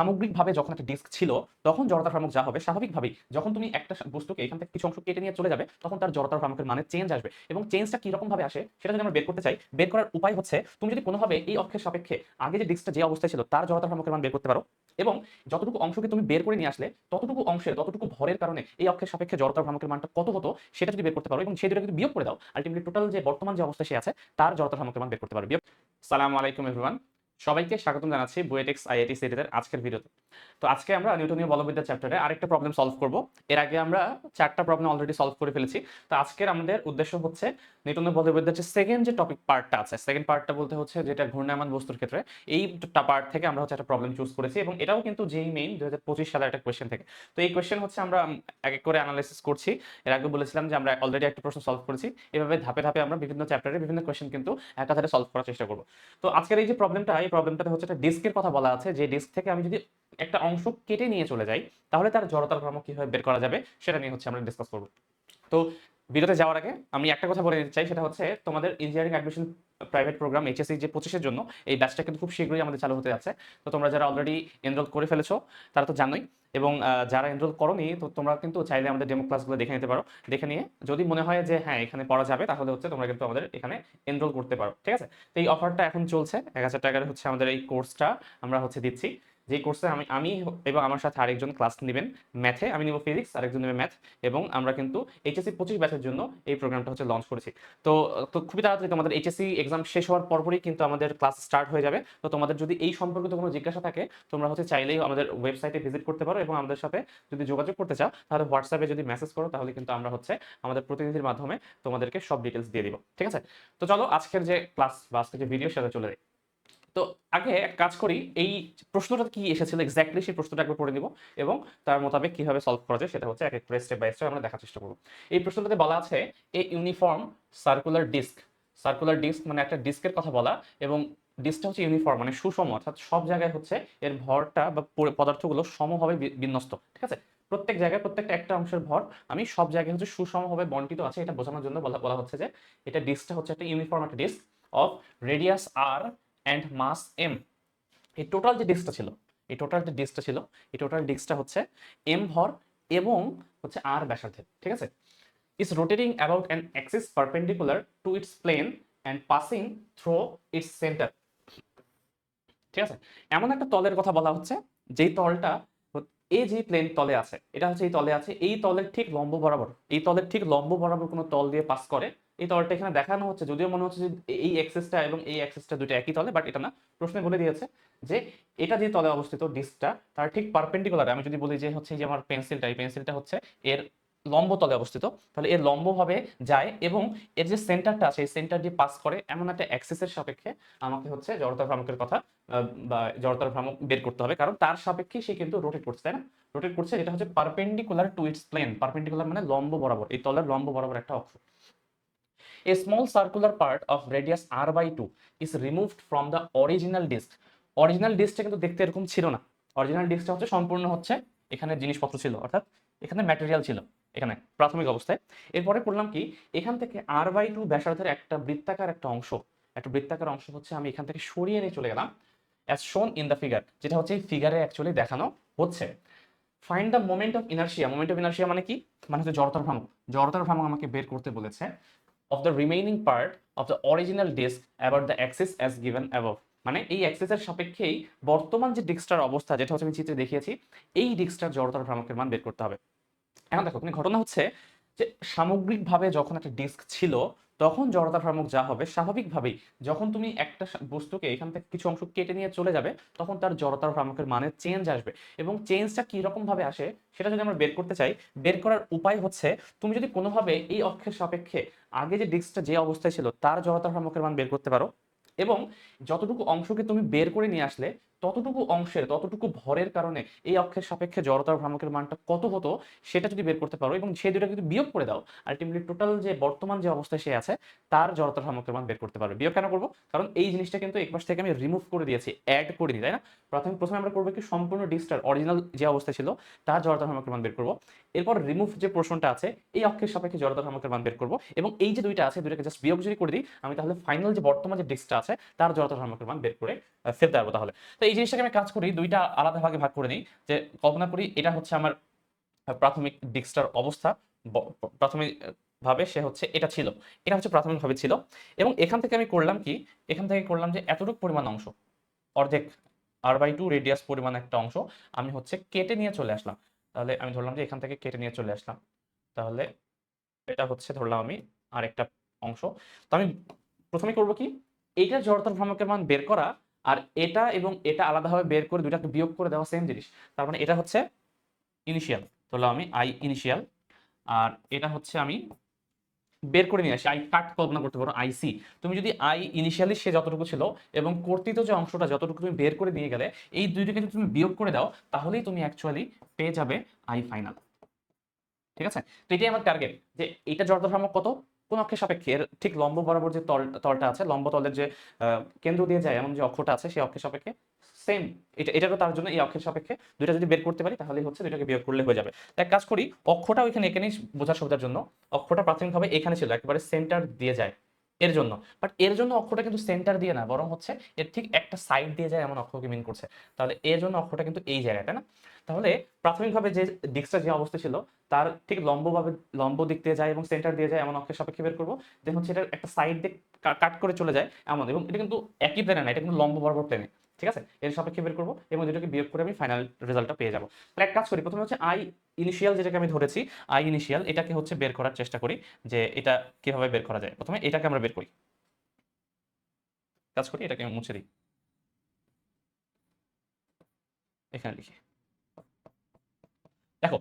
সামগ্রিকভাবে যখন একটা ডিস্ক ছিল, তখন জড়তার ভ্রামক যা হবে স্বাভাবিকভাবেই যখন তুমি একটা বস্তুকে এখান থেকে কিছু অংশ কেটে নিয়ে চলে যাবে, তখন তার জড়তার ভ্রামকের মানে চেঞ্জ আসবে। এবং চেঞ্জটা কীরকম ভাবে আসে, সেটা যদি আমরা বের করতে চাই, বের করার উপায় হচ্ছে, তুমি যদি কোনোভাবে এই অক্ষের সাপেক্ষে আগে যে ডিস্কটা যে অবস্থায় ছিল, তার জড়তার ভ্রামকের মান বের করতে পারো এবং যতটুকু অংশকে তুমি বের করে নিয়ে আসলে, ততটুকু অংশের, ততটুকু ভরের কারণে এই অক্ষের সাপেক্ষে জড়তার ভ্রামকের মানটা কত হতো, সেটা যদি বের করতে পারো এবং সেই দুটো যদি বিয়োগ করে দাও আলটিমেটলি টোটাল যে বর্তমান যে অবস্থায় সে আছে, তার জড়তার ভ্রামকের মান বের করতে পারো। বিয়োগ সালাম আলাইকুম এভরিওয়ান সবাইকে স্বাগতম জানাচ্ছি বুয়েটেক্স আইআইটি সিরিজের আজকের ভিডিওতে। তো আজকে আমরা নিউটনীয় বলবিদ্যা চ্যাপ্টারে আরেকটা প্রবলেম সলভ করব। এর আগে আমরা চারটা প্রবলেম অলরেডি সলভ করে ফেলেছি। তো আজকের আমাদের উদ্দেশ্য হচ্ছে নিউটনীয় বলবিদ্যার যে সেকেন্ড যে টপিক পার্টটা আছে সেকেন্ড পার্টটা বলতে হচ্ছে যেটা ঘূর্ণায়মান বস্তুর ক্ষেত্রে, এই পার্ট থেকে আমরা হচ্ছে একটা প্রবলেম চুজ করেছি এবং এটাও কিন্তু যেই মেইন দু হাজার পঁচিশ সালের একটা কোয়েশ্চেন থেকে। তো এই কোয়েশ্চেন হচ্ছে আমরা এক এক করে অ্যানালাইসিস করছি। এর আগে বলেছিলাম যে আমরা অলরেডি একটা প্রশ্ন সলভ করেছি। এভাবে ধাপে ধাপে আমরা বিভিন্ন চ্যাপ্টারে বিভিন্ন কোয়েশ্চেন কিন্তু একাধারে সলভ করার চেষ্টা করব। তো আজকের এই যে প্রবলেমটা প্রবলেমটাতে হচ্ছে একটা ডিস্কের কথা বলা আছে, যে ডিস্ক থেকে আমি যদি একটা অংশ কেটে নিয়ে চলে যাই, তাহলে তার জড়তার ক্রম কীভাবে বের করা যাবে, সেটা নিয়ে হচ্ছে আমরা ডিসকাস করব। তো ভিডিওতে যাওয়ার আগে আমি একটা কথা বলে চাই, সেটা হচ্ছে তোমাদের engineering admission private program HSC যে পঁচিশের জন্য, এই ব্যাচটা কিন্তু খুব শীঘ্রই আমাদের চালু হতে যাচ্ছে। তো তোমরা যারা অলরেডি এনরোল করে ফেলেছো, তারা তো জানোই, এবং যারা এনরোল করনি, তো তোমরা কিন্তু চাইলে আমাদের ডেমো ক্লাসগুলো দেখে নিতে পারো। দেখে নিয়ে যদি মনে হয় যে হ্যাঁ এখানে পড়া যাবে, তাহলে হচ্ছে তোমরা কিন্তু আমাদের এখানে এনরোল করতে পারো, ঠিক আছে? তো এই অফারটা এখন চলছে। এক হাজার টাকার হচ্ছে আমাদের এই কোর্সটা আমরা হচ্ছে দিচ্ছি। যে কোর্সে আমি আমি এবং আমার সাথে আরেকজন ক্লাস নেবেন। ম্যাথে আমি নিব ফিজিক্স আরেকজন নেবে ম্যাথ এবং আমরা কিন্তু এইচএসসি পঁচিশ ব্যাচের জন্য এই প্রোগ্রামটা হচ্ছে লঞ্চ করেছি। তো তো খুবই তাড়াতাড়ি তোমাদের এইচএসসি এক্সাম শেষ হওয়ার পরপরই কিন্তু আমাদের ক্লাস স্টার্ট হয়ে যাবে। তো তোমাদের যদি এই সম্পর্কিত কোনো জিজ্ঞাসা থাকে, তোমরা হচ্ছে চাইলেই আমাদের ওয়েবসাইটে ভিজিট করতে পারো এবং আমাদের সাথে যদি যোগাযোগ করতে চাও, তাহলে হোয়াটসঅ্যাপে যদি মেসেজ করো, তাহলে কিন্তু আমরা হচ্ছে আমাদের প্রতিনিধির মাধ্যমে তোমাদেরকে সব ডিটেলস দিয়ে দিব। ঠিক আছে? তো চলো, আজকের যে ক্লাস বা আজকের যে ভিডিও সেটা চলে যাই। তো আগে এক কাজ করি, এই প্রশ্নটা কি এসেছিল এক্স্যাক্টলি সেই প্রশ্নটা একবার পড়ে নিব এবং তার মোতাবেক কীভাবে সলভ করা যায় সেটা হচ্ছে এক এক করে স্টেপ বাই স্টেপ আমরা দেখার চেষ্টা করব। এই প্রশ্নটাতে বলা আছে a uniform circular disc circular disc মানে একটা ডিস্কের কথা বলা এবং ডিস্কটা হচ্ছে ইউনিফর্ম মানে সুষম, অর্থাৎ সব জায়গায় হচ্ছে এর ভরটা বা পদার্থগুলো সমভাবে বিন্যস্ত, ঠিক আছে? প্রত্যেক জায়গায় প্রত্যেকটা একটা অংশের ভর, আমি সব জায়গায় হচ্ছে সুষমভাবে বন্টিত আছে, এটা বোঝানোর জন্য বলা বলা হচ্ছে যে এটা ডিস্কটা হচ্ছে একটা ইউনিফর্ম একটা disc of radius R and mass M এই টোটাল যে ডিস্কটা ছিল, এই টোটাল যে ডিস্কটা ছিল, এই টোটাল ডিস্কটা হচ্ছে এম ভর এবং হচ্ছে আর ব্যাসার্ধের, ঠিক আছে? Is rotating about an axis perpendicular to its plane and passing through its centre ঠিক আছে? এমন একটা তলের কথা বলা হচ্ছে, যেই তলটা এই যে প্লেন তলে আছে, এটা হচ্ছে এই তলে আছে, এই তলের ঠিক লম্ব বরাবর, এই তলের ঠিক লম্ব বরাবর কোনো তল দিয়ে পাস করে এই তলটা এখানে দেখানো হচ্ছে, যদিও মনে হচ্ছে যে এই অ্যাক্সেসটা এবং এই অ্যাক্সেসটা দুটো একই তলে বাট এটা না, প্রশ্নে বলে দিয়েছে যে এটা যে তলে অবস্থিত ডিস্কটা তার ঠিক পারপেন্ডিকুলার আমি যদি বলি যে হচ্ছে যে আমার পেন্সিলটা এই পেন্সিলটা হচ্ছে এর লম্ব তলে অবস্থিত, তাহলে এর লম্বভাবে যায় এবং এর যে সেন্টারটা আছে, এই সেন্টার দিয়ে পাস করে এমন একটা অ্যাক্সেসের সাপেক্ষে আমাকে হচ্ছে জড়তা ভ্রামকের কথা বা জড়তার ভ্রামক বের করতে হবে, কারণ তার সাপেক্ষে সে কিন্তু রোটেট করছে, তাই না? রোটেট করছে, যেটা হচ্ছে perpendicular to its plane perpendicular মানে লম্ব বরাবর, এই তলের লম্ব বরাবর একটা অক্ষ। A small circular part of radius r by 2 is removed from the original disk. Original ডিস্কটা কিন্তু দেখতে এরকম ছিল না। অরিজিনাল ডিস্কটা হচ্ছে সম্পূর্ণ হচ্ছে এখানে জিনিসপত্র ছিল, অর্থাৎ এখানে ম্যাটেরিয়াল ছিল, এখানে প্রাথমিক অবস্থায়। এরপরে করলাম কি, এখান থেকে আর বাই টু ব্যাসার্ধের একটা বৃত্তাকার একটা অংশ, একটা বৃত্তাকার অংশ হচ্ছে আমি এখান থেকে সরিয়ে নিয়ে চলে গেলাম অ্যাজ শোন ইন দ্য ফিগার যেটা হচ্ছে এই ফিগারে অ্যাকচুয়ালি দেখানো হচ্ছে। Find the moment of inertia moment of inertia মানে কি? মানে হচ্ছে জড়তার ভ্রামক। জড়তার ভ্রামক আমাকে বের করতে বলেছে। Of the remaining part of the original disk about the axis as given above. মানে এই অ্যাক্সেসের সাপেক্ষেই বর্তমান যে ডিস্কটার অবস্থা, যেটা হচ্ছে আমি চিত্রে দেখিয়েছি, এই ডিস্কটার জড়তার ভ্রামকের মান বের করতে হবে। এখন দেখো ঘটনা হচ্ছে যে সামগ্রিকভাবে যখন একটা ডিস্ক ছিল তখন জড়তা ভ্রামক যা হবে, স্বাভাবিকভাবেই যখন তুমি একটা বস্তুকে এখান থেকে কিছু অংশ কেটে নিয়ে চলে যাবে, তখন তার জড়তার ভ্রামকের মানে চেঞ্জ আসবে। এবং চেঞ্জটা ভাবে আসে, সেটা যদি আমরা বের করতে চাই, বের করার উপায় হচ্ছে তুমি যদি কোনোভাবে এই অক্ষের সাপেক্ষে আগে যে ডিস্কটা যে অবস্থায় ছিল, তার জড়তা ভ্রামকের মান বের করতে পারো এবং যতটুকু অংশকে তুমি বের করে নিয়ে আসলে ততটুকু অংশের, ততটুকু ভরের কারণে এই অক্ষের সাপেক্ষে জড়তার ভ্রামকের মানটা কত হতো, সেটা যদি বের করতে পারো এবং সেই দুটো যদি বিয়োগ করে দাও আলটিমেটলি টোটাল যে বর্তমান যে অবস্থায় সে আছে, তার জড়তার ভ্রামকের মান বের করতে পারবে। বিয়োগ কেন করব? কারণ এই জিনিসটা কিন্তু এক পাশ থেকে আমি রিমুভ করে দিয়েছি অ্যাড করে দিই, তাই না? প্রথমে প্রথমে আমরা করব কি সম্পূর্ণ ডিস্কটার অরিজিনাল যে অবস্থা ছিল, তার জড়তার ভ্রামকের মান বের করব। এরপর রিমুভ যে প্রশ্নটা আছে, এই অক্ষের সাপেক্ষে জড়তার ভ্রামকের মান বের করব এবং এই যে দুইটা আছে, দুইটাকে জাস্ট বিয়োগ যদি করে দিই, আমি তাহলে ফাইনাল যে বর্তমান যে ডিস্কটা আছে, তার জড়তার ভ্রামকের মান বের করে ফেলতে পারব তাহলে। তো এই জিনিসটাকে আমি কাজ করি, দুইটা আলাদা ভাগে ভাগ করে নিই। যে কল্পনা করি, এটা হচ্ছে আমার প্রাথমিক ডিস্কটার অবস্থা। প্রাথমিক ভাবে সে হচ্ছে এটা ছিল। এটা হচ্ছে প্রাথমিকভাবে ছিল। এবং এখান থেকে আমি করলাম কি, এখান থেকে করলাম যে এতটুকু পরিমাণ অংশ, অর্ধেক আর বাই টু রেডিয়াস পরিমাণ একটা অংশ, আমি হচ্ছে কেটে নিয়ে চলে আসলাম। তাহলে আমি ধরলাম যে এখান থেকে কেটে নিয়ে চলে আসলাম। তাহলে এটা হচ্ছে ধরলাম আমি আরেকটা অংশ। তো আমি প্রথমে করব কি, এইটা জড়তার ভ্রামকের মান বের করা আর এটা এবং এটা আলাদাভাবে বের করে দুটাকে বিয়োগ করে দেওয়া সেম জিনিস। তার মানে এটা হচ্ছে ইনিশিয়াল ধরলাম আমি আই ইনিশিয়াল আর এটা হচ্ছে আমি বের করে নিয়ে আসি। আই কাট কল্পনা করতে পারো আইসি তুমি যদি আই ইনিশিয়ালি সে যতটুকু ছিল এবং কর্তৃত যে অংশটা যতটুকু তুমি বের করে নিয়ে গেলে, এই দুইটাকে যদি তুমি বিয়োগ করে দাও, তাহলেই তুমি অ্যাকচুয়ালি পেয়ে যাবে আই ফাইনাল ঠিক আছে? তো এটাই আমার টার্গেট যে এটা জড়তা ভ্রামক কত? কোন অক্ষের সাপেক্ষে এর ঠিক লম্ব বরাবর যে তল তলটা আছে, লম্ব তলের যে কেন্দ্র দিয়ে যায় এমন যে অক্ষটা আছে, সেই অক্ষের সাপেক্ষে সেম এটা এটারও তার জন্য এই অক্ষের সাপেক্ষে দুইটা যদি বের করতে পারি তাহলে হচ্ছে দুইটাকে বিয়োগ করলে হয়ে যাবে। এক কাজ করি, অক্ষটা ওইখানে এখানেই বোঝার সুবিধার জন্য। অক্ষটা প্রাথমিকভাবে এখানে ছিল, একেবারে সেন্টার দিয়ে যায়। এর জন্য। বাট এর জন্য অক্ষটা কিন্তু সেন্টার দিয়ে না, বরং হচ্ছে এর ঠিক একটা সাইড দিয়ে যায় এমন অক্ষকে মিন করছে। তাহলে এর জন্য অক্ষটা কিন্তু এই জায়গায়, তাই না? তাহলে প্রাথমিকভাবে যে ডিস্কটা যে অবস্থা ছিল, তার ঠিক লম্বভাবে, লম্ব দিক দিয়ে যায় এবং সেন্টার দিয়ে যায় এমন অক্ষের সাপেক্ষে বের করব। দেন হচ্ছে এটা একটা সাইড দিয়ে কাট করে চলে যায় এমন। এবং এটা কিন্তু একই প্লেনে না, এটা কিন্তু লম্ব বরাবর প্লেনে ঠিক আছে? এর সাপেক্ষে বের করব এবং দুটোকে বিয়োগ করে আমি ফাইনাল রেজাল্টটা পেয়ে যাব। তাহলে এক কাজ করি, প্রথমে হচ্ছে আই ইনিশিয়াল যেটাকে আমি ধরেছি আই ইনিশিয়াল এটাকে হচ্ছে বের করার চেষ্টা করি যে এটা কীভাবে বের করা যায়। প্রথমে এটাকে আমরা বের করি। কাজ করি, এটাকে আমি মুছে দিই। এখানে লিখি। দেখো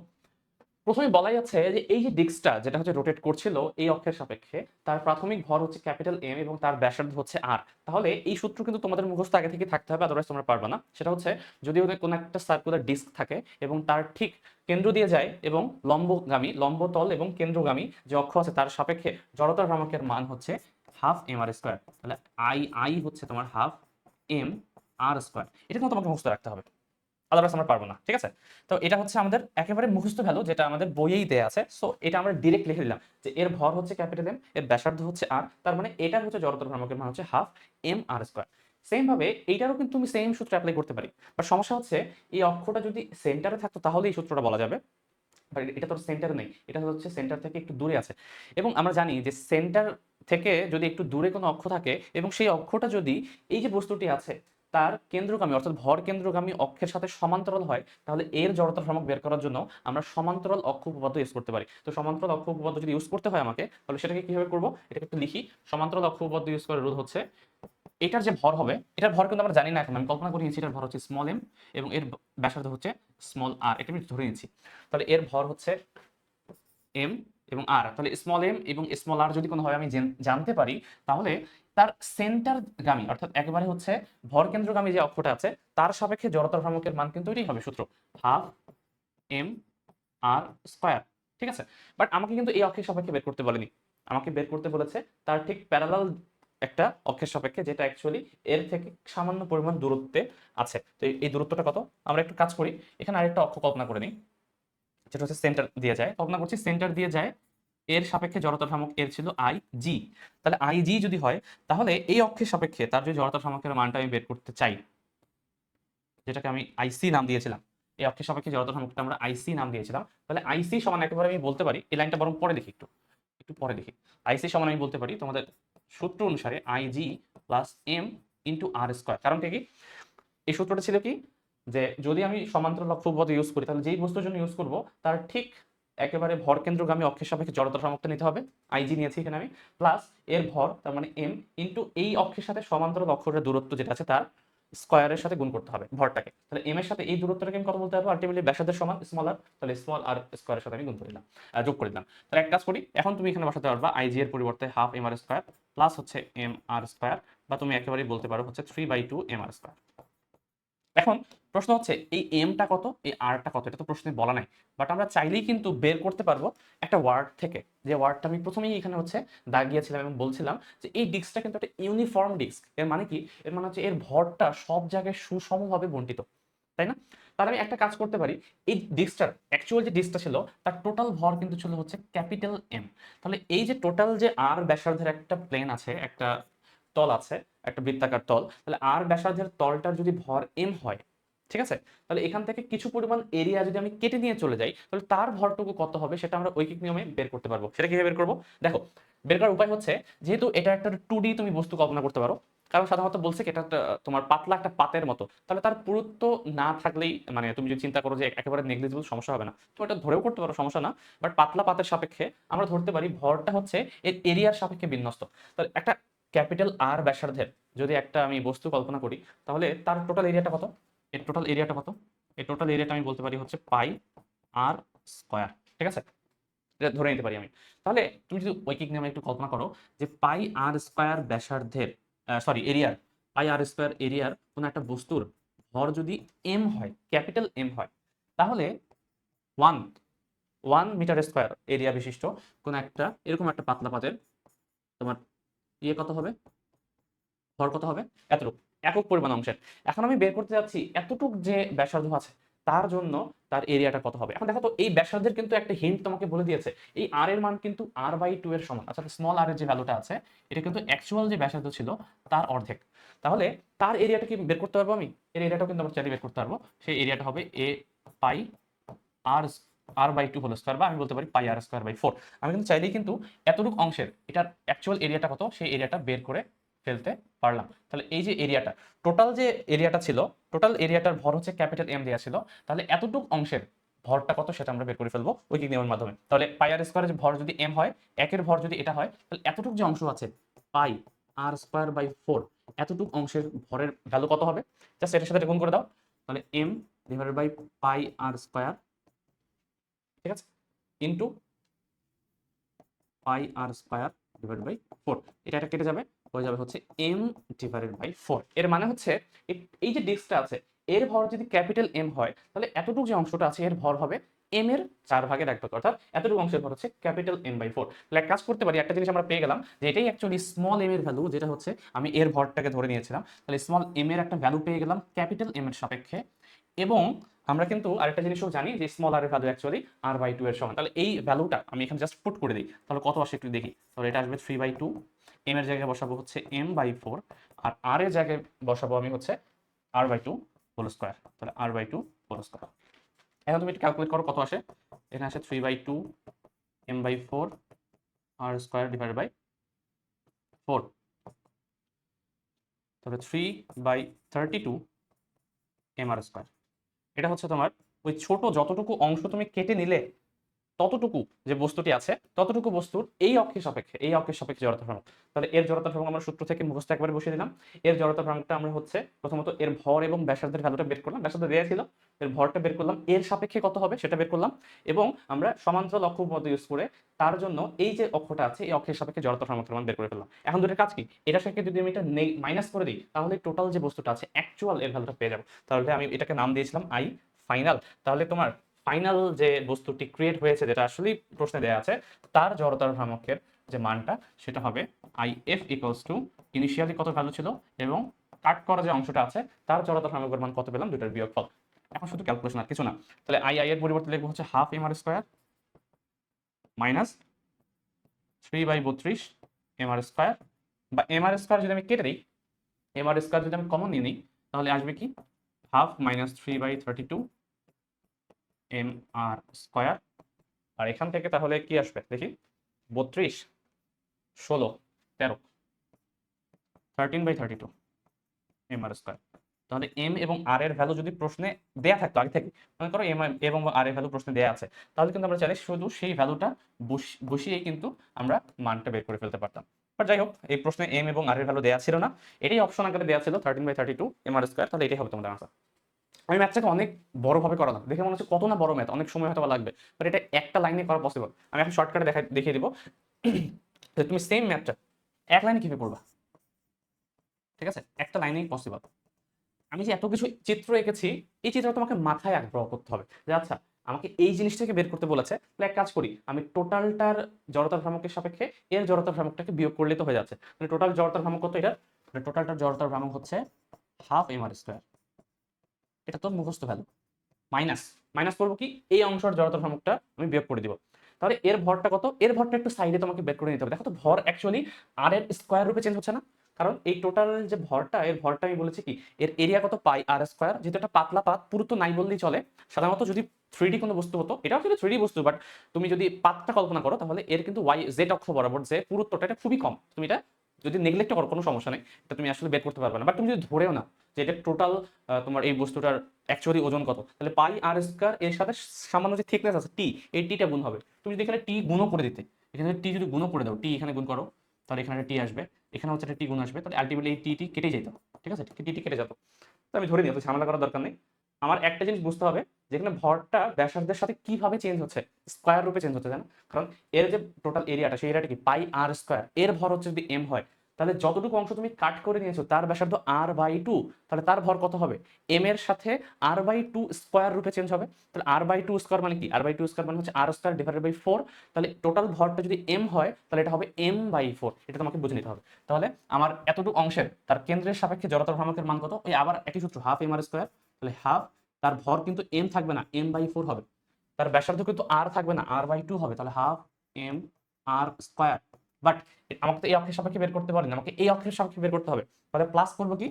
প্রথমে বলা যাচ্ছে যে এই যে ডিস্কটা যেটা হচ্ছে রোটেট করছিল এই অক্ষের সাপেক্ষে, তার প্রাথমিক ভর হচ্ছে ক্যাপিটাল এম এবং তার ব্যাসার্ধ হচ্ছে আর তাহলে এই সূত্র কিন্তু তোমাদের মুখস্থ আগে থেকে থাকতে হবে আদারওয়াইজ তোমরা পারবে না। সেটা হচ্ছে যদি ওদের কোনো একটা সার্কুলার ডিস্ক থাকে এবং তার ঠিক কেন্দ্র দিয়ে যায় এবং লম্বগামী, লম্বতল এবং কেন্দ্রগামী যে অক্ষ আছে তার সাপেক্ষে জড়তার ভ্রামকের মান হচ্ছে হাফ এম আর স্কোয়ার তাহলে আই আই হচ্ছে তোমার হাফ এম আর স্কোয়ার এটা কিন্তু তোমাকে মুখস্থ রাখতে হবে। আদারওয়াইজ আমরা পারব না, ঠিক আছে? তো এটা হচ্ছে আমাদের একেবারে মুখস্থ ভ্যালু যেটা আমাদের বইয়েই দেয়া আছে। সো এটা আমরা ডিরেক্ট লিখে দিলাম যে এর ভর হচ্ছে ক্যাপিটাল এম এর ব্যাসার্ধ হচ্ছে আর তার মানে এটা হচ্ছে জড়তার ভ্রামকের মান হচ্ছে half M R square same ভাবে এইটারও কিন্তু তুমি সেম সূত্র অ্যাপ্লাই করতে পারি। বাট সমস্যা হচ্ছে এই অক্ষটা যদি সেন্টারে থাকতো তাহলে এই সূত্রটা বলা যাবে। বাট এটা তো সেন্টার নেই, এটা হচ্ছে সেন্টার থেকে একটু দূরে আছে। এবং আমরা জানি যে সেন্টার থেকে যদি একটু দূরে কোনো অক্ষ থাকে, এবং সেই অক্ষটা যদি এই যে বস্তুটি আছে তার কেন্দ্রগামী, অর্থাৎ ভর কেন্দ্রগামী অক্ষের সাথে সমান্তরাল হয়, তাহলে এর জড়তা ভ্রামক বের করার জন্য আমরা সমান্তরাল অক্ষ উপপাদ্য ইউজ করতে পারি। তো সমান্তরাল অক্ষ উপপাদ্য যদি ইউজ করতে হয় আমাকে, তাহলে সেটাকে কীভাবে করব? এটাকে একটু লিখি। সমান্তরাল অক্ষ উপপাদ্য ইউজ করে রোধ হচ্ছে, এটার যে ভর হবে, এটার ভর কিন্তু আমরা জানি না এখন, আমি কল্পনা করে নিয়েছি এটার ভর হচ্ছে স্মল এম এবং এর ব্যাসার্ধ হচ্ছে স্মল আর এটা আমি ধরে নিচ্ছি। তাহলে এর ভর হচ্ছে এম এবং আর, তাহলে স্মল এম এবং স্মল আর যদি কোনোভাবে আমি জানতে পারি, তাহলে তার সেন্টার গামী অর্থাৎ একেবারে হচ্ছে ভর কেন্দ্রগামী যে অক্ষটা আছে, তার সাপেক্ষে জড়তার ভ্রামকের মান কিন্তু এটাই হবে সূত্র হাফ এম আর স্কোয়ার ঠিক আছে? বাট আমাকে কিন্তু এই অক্ষের সাপেক্ষে বের করতে বলেনি। আমাকে বের করতে বলেছে তার ঠিক প্যারালাল একটা অক্ষের সাপেক্ষে যেটা অ্যাকচুয়ালি এর থেকে সামান্য পরিমাণ দূরত্বে আছে। তো এই- এই দূরত্বটা কত? আমরা একটু কাজ করি। এখানে আরেকটা অক্ষ কল্পনা করে নিই। যেটা হচ্ছে সেন্টার দিয়ে যায়। কল্পনা করছি সেন্টার দিয়ে যায়, এর সাপেক্ষে জড়তা ভ্রামক এর ছিল আই জি তাহলে আই জি যদি হয়, তাহলে এই অক্ষের সাপেক্ষে তার যে জড়তা ভ্রামকের মানটা আমি বের করতে চাই, যেটাকে আমি আইসি নাম দিয়েছিলাম, এই অক্ষের সাপেক্ষে জড়তা ভ্রামকটা আমরা আইসি নাম দিয়েছিলাম, তাহলে আইসি সমান একেবারে আমি বলতে পারি, এই লাইনটা বরং পরে দেখি একটু একটু পরে লিখি আইসি সমান আমি বলতে পারি তোমাদের সূত্র অনুসারে I G plus M into R square কারণটা কি? এই সূত্রটা ছিল কি? যে যদি আমি সমান্তরাল অক্ষ উপপাদ্য ইউজ করি, তাহলে যেই বস্তুর জন্য ইউজ করব, তার ঠিক একেবারে ভর কেন্দ্রগামী অক্ষের সাপেক্ষে জড়তার ভ্রামকটা নিতে হবে। আইজি নিয়েছি এখানে আমি। প্লাস এর ভর, তার মানে এম ইন্টু এই অক্ষের সাথে সমান্তরাল অক্ষরের দূরত্ব যেটা আছে, তার স্কোয়ারের সাথে গুণ করতে হবে ভরটাকে। তাহলে এম এর সাথে এই দূরত্বটাকে আমি কত বলতে পারব। আলটিমেটলি ব্যাসার্ধের সমান স্মল আর তাহলে স্মল আর স্কোয়ারের সাথে আমি গুণ করে দিলাম যোগ করে দিলাম। তাহলে এক কাজ করি, এখন তুমি এখানে বসাতে পারবা আইজি এর পরিবর্তে half M R square plus হচ্ছে এম আর স্কোয়ার বা তুমি একেবারেই বলতে পারো হচ্ছে three by two M R square এখন প্রশ্ন হচ্ছে, এই এমটা কত? এই আরটা কত? এটা তো প্রশ্নে বলা নাই। বাট আমরা চাইলেই কিন্তু বের করতে পারব একটা ওয়ার্ড থেকে। যে ওয়ার্ডটা আমি প্রথমেই এখানে হচ্ছে দাগিয়েছিলাম এবং বলছিলাম যে এই ডিস্কটা কিন্তু একটা ইউনিফর্ম ডিস্ক এর মানে কি? এর মানে হচ্ছে এর ভরটা সব জায়গায় সুষমভাবে বন্টিত। তাই না? তাহলে আমি একটা কাজ করতে পারি। এই ডিস্কটার অ্যাকচুয়াল যে ডিস্কটা ছিল, তার টোটাল ভর কিন্তু ছিল হচ্ছে ক্যাপিটাল এম তাহলে এই যে টোটাল যে আর ব্যাসার্ধের একটা প্লেন আছে, একটা তল আছে, একটা বৃত্তাকার তল, তাহলে আর ব্যাসার্ধের তলটার যদি ভর এম হয়, ঠিক আছে? তাহলে এখান থেকে কিছু পরিমাণ এরিয়া যদি আমি কেটে নিয়ে চলে যাই, তাহলে তার ভরটুকু কত হবে সেটা আমরা ঐকিক নিয়মে বের করতে পারব। সেটা কীভাবে বের করব? দেখো, বের করার উপায় হচ্ছে, যেহেতু এটা একটা টু ডি তুমি বস্তু কল্পনা করতে পারো, কারণ সাধারণত বলছে এটা তোমার পাতলা একটা পাতের মতো, তাহলে তার পুরুত্ব না থাকলেই মানে তুমি যদি চিন্তা করো যে একেবারে নেগলিজিবল সমস্যা হবে না। তো এটা ধরেও করতে পারো, সমস্যা না বাট পাতলা পাতের সাপেক্ষে আমরা ধরতে পারি ভরটা হচ্ছে এর এরিয়ার সাপেক্ষে বিন্যস্ত। তাহলে একটা ক্যাপিটাল আর ব্যাসার্ধের যদি একটা আমি বস্তু কল্পনা করি, তাহলে তার টোটাল এরিয়াটা কত? এর টোটাল এরিয়াটা কত? এই টোটাল এরিয়াটা আমি বলতে পারি হচ্ছে পাই আর স্কোয়ার ঠিক আছে? এটা ধরে নিতে পারি আমি। তাহলে তুমি যদি ঐকিক নিয়মে একটু কল্পনা করো যে পাই আর স্কোয়ার ব্যাসার্ধের সরি এরিয়ার পাই আর স্কোয়ার এরিয়ার কোনো একটা বস্তুর ভর যদি এম হয়, ক্যাপিটাল এম হয়, তাহলে one one metre square area বিশিষ্ট কোনো একটা, এরকম একটা পাতলা পাতের তোমার ইয়ে কত হবে? ভর কত হবে? এতটুকু। একক পরিমাণ অংশের। এখন আমি বের করতে যাচ্ছি এতটুক যে ব্যাসার্ধ আছে, তার জন্য তার এরিয়াটা কত হবে? এখন দেখো তো, এই ব্যাসার্ধের কিন্তু একটা হিন্ট তোমাকে বলে দিয়েছে। এই আর এর মান কিন্তু আর বাই টু এর সমান, অর্থাৎ স্মল আর এর যে ভ্যালুটা আছে, এটা কিন্তু অ্যাকচুয়াল যে ব্যাসার্ধ ছিল, তার অর্ধেক। তাহলে তার এরিয়াটা কি বের করতে পারব আমি? এর এরিয়াটাও কিন্তু আমরা চাইলে বের করতে পারব। সেই এরিয়াটা হবে A pi R R by two whole square বা আমি বলতে পারি pi R square by four আমি কিন্তু চাইলেই কিন্তু এতটুকু অংশের এটার অ্যাকচুয়াল এরিয়াটা কত, সেই এরিয়াটা বের করে ফেলতে পারলাম। তাহলে এই যে এরিয়াটা টোটাল যে এরিয়াটা ছিল টোটাল এরিয়াটার ভর হচ্ছে ক্যাপিটাল এম দেওয়া ছিল। তাহলে এতটুকু অংশের ভরটা কত, সেটা আমরা বের করে ফেলব ঐকিক নিয়মের মাধ্যমে। তাহলে পাই আর স্কোয়ারের ভর যদি এম হয়, একের ভর যদি এটা হয়, তাহলে এতটুকু যে অংশ আছে pi R square by four এতটুকু অংশের ভরের ভ্যালু কত হবে? জাস্ট এটার সাথে গুণ করে দাও। তাহলে M divided by pi R square ঠিক আছে? Into pi R square divide by four এটা এটা কেটে যাবে, হয়ে যাবে হচ্ছে এম ডিভাইডেড বাই ফোর এর মানে হচ্ছে, এই যে ডিস্কটা আছে, এর ভর যদি ক্যাপিটাল এম হয়, তাহলে এতটুকু যে অংশটা আছে, এর ভর হবে এম এর চার ভাগের এক ভাগ অর্থাৎ এতটুকু অংশের ভর হচ্ছে ক্যাপিটাল এম বাই ফোর তাহলে কাজ করতে পারি, একটা জিনিস আমরা পেয়ে গেলাম, যে এটাই অ্যাকচুয়ালি স্মল এম এর ভ্যালু যেটা হচ্ছে আমি এর ভরটাকে ধরে নিয়েছিলাম। তাহলে স্মল এম এর একটা ভ্যালু পেয়ে গেলাম, ক্যাপিটাল এম এর সাপেক্ষে। এবং আমরা কিন্তু আরেকটা জিনিসও জানি যে স্মল আর এর value actually R by two এর সমান। তাহলে এই ভ্যালুটা আমি এখানে জাস্ট পুট করে দিই। তাহলে কত আসে একটু দেখি। তাহলে এটা আসবে থ্রি বাই টু এম এর জায়গায় বসাবো হচ্ছে এম বাই ফোর আর আর এর জায়গায় বসাবো আমি হচ্ছে R by two whole square তাহলে R by two whole square এখন তুমি ক্যালকুলেট করো কত আসে। এখানে আসে three by two M by four R square divide by four তাহলে three by thirty two M R square এটা হচ্ছে তোমার ওই ছোট যতটুকু অংশ তুমি কেটে নিলে ততটুকু যে বস্তুটি আছে, ততটুকু বস্তুর এই অক্ষের সাপেক্ষে, এই অক্ষের সাপেক্ষে জড়তা ভ্রামক। তাহলে এর জড়তা ভ্রামক আমরা সূত্র থেকে মুখস্থ একবারে বসিয়ে দিলাম। এর জড়তা ভ্রামকটা আমরা হচ্ছে প্রথমত এর ভর এবং ব্যাসার্ধের ভ্যালুটা বের করলাম। ব্যাসার্ধ দেওয়া ছিল, এর ভরটা বের করলাম। এর সাপেক্ষে কত হবে সেটা বের করলাম এবং আমরা সমান্তরাল অক্ষ পদ্ধতি ইউজ করে তার জন্য এই যে অক্ষটা আছে, এই অক্ষের সাপেক্ষে জড়তা ভ্রামকের মান বের করে ফেললাম। এখন দুটোর কাজ কি? এটার সাথে যদি আমি এটা মাইনাস করে দিই, তাহলে টোটাল যে বস্তুটা আছে অ্যাকচুয়াল এর ভ্যালুটা পেয়ে যাব। তাহলে আমি এটাকে নাম দিয়েছিলাম আই ফাইনাল তাহলে তোমার ফাইনাল যে বস্তুটি ক্রিয়েট হয়েছে, যেটা আসলেই প্রশ্নে দেওয়া আছে, তার জড়তার ভ্রামকের যে মানটা, সেটা হবে I F equals to initially কত ভ্যালু ছিল এবং কাট করা যে অংশটা আছে, তার জড়তার ভ্রামকের মান কত পেলাম? দুটার বিয়োগফল। এখন শুধু ক্যালকুলেশন আর কিছু না। তাহলে আই আই এর পরিবর্তে লিখব হচ্ছে half M R square minus three by বত্রিশ এম আর স্কোয়ার বা এম আর স্কোয়ার যদি আমি কেটে দিই এম আর স্কোয়ার যদি আমি কমন নিয়ে নিই, তাহলে আসবে কি? Half minus three by thirty two M R square. আর এখান থেকে তাহলে কি আসবে? দেখি। বত্রিশ, ষোলো, তেরো। Thirteen by thirty two M R square. তাহলে এম এবং আর এর ভ্যালু যদি প্রশ্নে দেয়া থাকতো, আগে থেকে, মনে করো এম এবং আর এর ভ্যালু প্রশ্নে দেয়া আছে, তাহলে কিন্তু আমরা চাইলে শুধু সেই ভ্যালুটা বসিয়েই কিন্তু আমরা মানটা বের করে ফেলতে পারতাম। বাট যাই হোক, এই প্রশ্নে এম এবং আর এর ভ্যালু দেওয়া ছিল না। এটাই অপশন আকারে দেওয়া ছিল thirteen by thirty two M R square, তাহলে এটাই হবে তোমাদের আনসার আমি ম্যাথটাকে অনেক বড়ভাবে করালাম। দেখে মনে হচ্ছে কত না বড় ম্যাথ অনেক সময় হয়তো লাগবে। বাট এটা একটা লাইনে করা পসিবল আমি এখন শর্টকাটে দেখা, দেখিয়ে দিব। তুমি সেম ম্যাথটা এক লাইনে কীভাবে করবা? ঠিক আছে? একটা লাইনেই পসিবল আমি যে এত কিছু চিত্র এঁকেছি, এই চিত্র তোমাকে মাথায় আগ্রহ করতে হবে। যে আচ্ছা আমাকে এই জিনিসটাকে বের করতে বলেছে। তাহলে এক কাজ করি, আমি টোটালটার জড়তা ভ্রামকের সাপেক্ষে এর জড়তা ভ্রামকটাকে বিয়োগ করলে তো হয়ে যাচ্ছে। মানে টোটাল জড়তার ভ্রামক কত এটা? টোটালটার জড়তার ভ্রামক হচ্ছে হাফ এম আর স্কোয়ার এটা তো মুখস্থ ভ্যালু মাইনাস মাইনাস করব কি? এই অংশের জড়তা ভ্রামকটা আমি বিয়োগ করে দিব। তাহলে এর ভরটা কত? এর ভরটা একটু সাইডে তোমাকে বের করে নিতে হবে। দেখো তো, ভর অ্যাকচুয়ালি আর এর স্কোয়ার রূপে চেঞ্জ হচ্ছে না। কারণ এই টোটাল যে ভরটা, এর ভরটা আমি বলেছি কি? এর এরিয়া কত? পাই আর স্কোয়ার যেহেতু একটা পাতলা পাত, পুরো তো নাই বললেই চলে। সাধারণত যদি থ্রি কোনো বস্তু হতো, এটাও কিন্তু থ্রি বস্তু বাট তুমি যদি পাতটা কল্পনা করো, তাহলে এর কিন্তু ওয়াই জেড অক্ষ বরাবর যে পুরুত্বটা, এটা খুবই কম। তুমি এটা যদি নেগলেক্ট করো, কোনো সমস্যা নেই। এটা তুমি আসলে বের করতে পারবে না। বাট তুমি যদি ধরেও না যে এটা টোটাল তোমার এই বস্তুটার অ্যাকচুয়ালি ওজন কত, তাহলে পাই আর স্কোয়ার এর সাথে সামান্য যে থিকনেস আছে টি এই টিটা গুণ হবে। তুমি যদি এখানে টি গুণও করে দিতে, এখানে টি যদি গুণও করে দাও টি এখানে গুণ করো, তাহলে এখানে টি আসবে। এখানে হচ্ছে একটা টি গুণ আসবে, তাহলে আলটিমেটলি এই টি টি কেটে যেত। ঠিক আছে? টি টি কেটে যেত। তো আমি ধরে দিই তো ঝামেলা করার দরকার নেই। আমার একটা জিনিস বুঝতে হবে যেখানে ভরটা ব্যাসার্ধের সাথে কীভাবে চেঞ্জ হচ্ছে? স্কোয়ার রূপে চেঞ্জ হচ্ছে, জানো? কারণ এর যে টোটাল এরিয়াটা সেই এরিয়াটা কি? পাই আর স্কোয়ার এর ভর হচ্ছে যদি এম হয়, তাহলে যতটুকু অংশ তুমি কাট করে নিয়েছো, তার ব্যাসার্ধ আর বাই টু তাহলে তার ভর কত হবে? এম এর সাথে আর বাই টু স্কোয়ার রূপে চেঞ্জ হবে। তাহলে আর বাই টু স্কোয়ার মানে কি? আর বাই টু স্কোয়ার মানে হচ্ছে R square divided by four তাহলে টোটাল ভরটা যদি এম হয়, তাহলে এটা হবে এম বাই ফোর এটা তোমাকে বুঝে নিতে হবে। তাহলে আমার এতটুকু অংশের, তার কেন্দ্রের সাপেক্ষে জড়তার ভ্রামকের মান কত? ওই আবার একই সূত্র হাফ এম আর স্কোয়ার তাহলে হাফ তার ভর কিন্তু এম থাকবে না এম বাই ফোর হবে। তার ব্যাসার্ধ কিন্তু আর থাকবে না আর বাই টু হবে, তাহলে half M R square but আমাকে তো এই অক্ষের সাপেক্ষে বের করতে পারেন, আমাকে এই অক্ষের সাপেক্ষে বের করতে হবে। তাহলে প্লাস করব কি?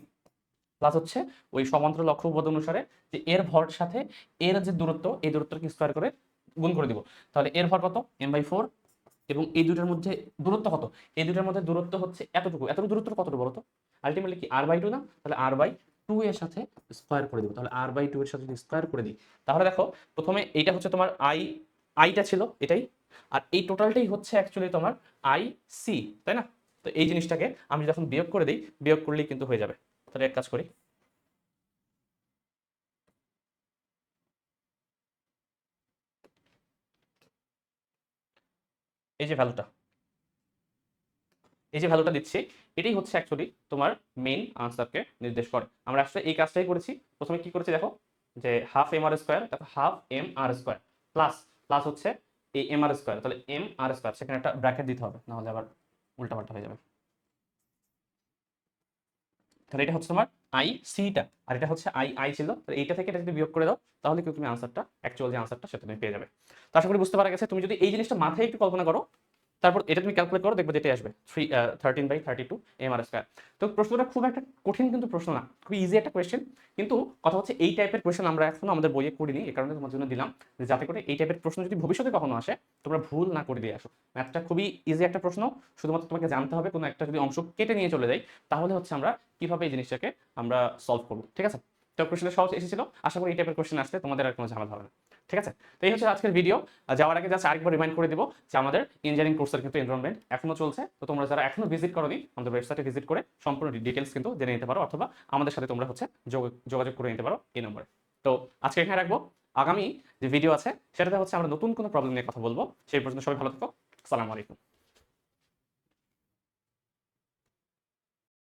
প্লাস হচ্ছে ওই সমান্তর লক্ষ্য উপপাদ অনুসারে যে এর ভর সাথে এর যে দূরত্ব, এই দূরত্বকে স্কোয়ার করে গুণ করে দিব। তাহলে এর ভর কত? এম বাই ফোর এবং এই দুটোর মধ্যে দূরত্ব কত? এই দুটোর মধ্যে দূরত্ব হচ্ছে এতটুকু। এতটুকু দূরত্ব কতটুকু বলতো? আলটিমেটলি কি? আর বাই টু না? তাহলে আর বাই টু এর সাথে স্কোয়ার করে দিব। তাহলে আর বাই টু এর সাথে যদি স্কোয়ার করে দিই, তাহলে দেখো প্রথমে এইটা হচ্ছে তোমার আই আইটা ছিল এটাই, আর এই টোটালটাই হচ্ছে অ্যাকচুয়ালি তোমার আই সি তাই না? তো এই জিনিসটাকে আমি যখন বিয়োগ করে দিই, বিয়োগ করলেই কিন্তু হয়ে যাবে। তাহলে এক কাজ করি। এই যে ভ্যালুটা এই যে ভ্যালুটা দিচ্ছি, এটাই হচ্ছে অ্যাকচুয়ালি তোমার মেইন আনসারকে নির্দেশ করে। আমরা আসলে এই কাজটাই করেছি। প্রথমে কি করেছি দেখো, যে হাফ এম আর স্কোয়ার দেখো half M R square plus plus হচ্ছে এই এম আর স্কোয়ার তাহলে এম আর স্কোয়ার সেখানে একটা ব্র্যাকেট দিতে হবে, নাহলে আবার উল্টাপাল্টা হয়ে যাবে। তাহলে এটা হচ্ছে তোমার আই সিটা আর এটা হচ্ছে আই আই ছিল। তো এইটা থেকে এটা যদি বিয়োগ করে দাও, তাহলে কিন্তু তুমি আনসারটা অ্যাকচুয়াল যে আনসারটা সেটা তুমি পেয়ে যাবে। তো আশা করি বুঝতে পারা গেছে। তুমি যদি এই জিনিসটা মাথায় একটু কল্পনা করো তারপর এটা তুমি ক্যালকুলেট করো, দেখবে যেটাই আসবে three thirteen by thirty two M R square তো প্রশ্নটা খুব একটা কঠিন কিন্তু প্রশ্ন না খুব ইজি একটা কোয়েশ্চেন কিন্তু কথা হচ্ছে এই টাইপের কোয়েশ্চেন আমরা এখনও আমাদের বইয়ে করিনি এই কারণে তোমার জন্য দিলাম যে যাতে করে এই টাইপের প্রশ্ন যদি ভবিষ্যতে কখনো আসে, তোমরা ভুল না করে দিয়ে আসো। ম্যাথটা খুবই ইজি একটা প্রশ্ন, শুধুমাত্র তোমাকে জানতে হবে কোনো একটা যদি অংশ কেটে নিয়ে চলে যায় তাহলে হচ্ছে আমরা কীভাবে এই জিনিসটাকে আমরা সলভ করব, ঠিক আছে? তো কোশ্চেনটা সহজ এসেছিল, আশা করি এই টাইপের কোশ্চেন আসলে তোমাদের আর কোনো ঝামেলা হবে না। ঠিক আছে? তো এই হচ্ছে আজকের ভিডিও যাওয়ার আগে জাস্ট আরেকবার রিমাইন্ড করে দিব যে আমাদের ইঞ্জিনিয়ারিং কোর্সের কিন্তু এনরোলমেন্ট এখনও চলছে। তো তোমরা যারা এখনও ভিজিট করোনি, আমাদের ওয়েবসাইটে ভিজিট করে সম্পূর্ণ ডিটেলস কিন্তু জেনে নিতে পারো অথবা আমাদের সাথে তোমরা হচ্ছে যোগ- যোগাযোগ করে নিতে পারো এই নম্বরে তো আজকে এখানে রাখব। আগামী যে ভিডিও আছে, সেটাতে হচ্ছে আমরা নতুন কোনো প্রবলেম নিয়ে কথা বলব। সেই পর্যন্ত সবাই ভালো থাকো। আসসালামু আলাইকুম।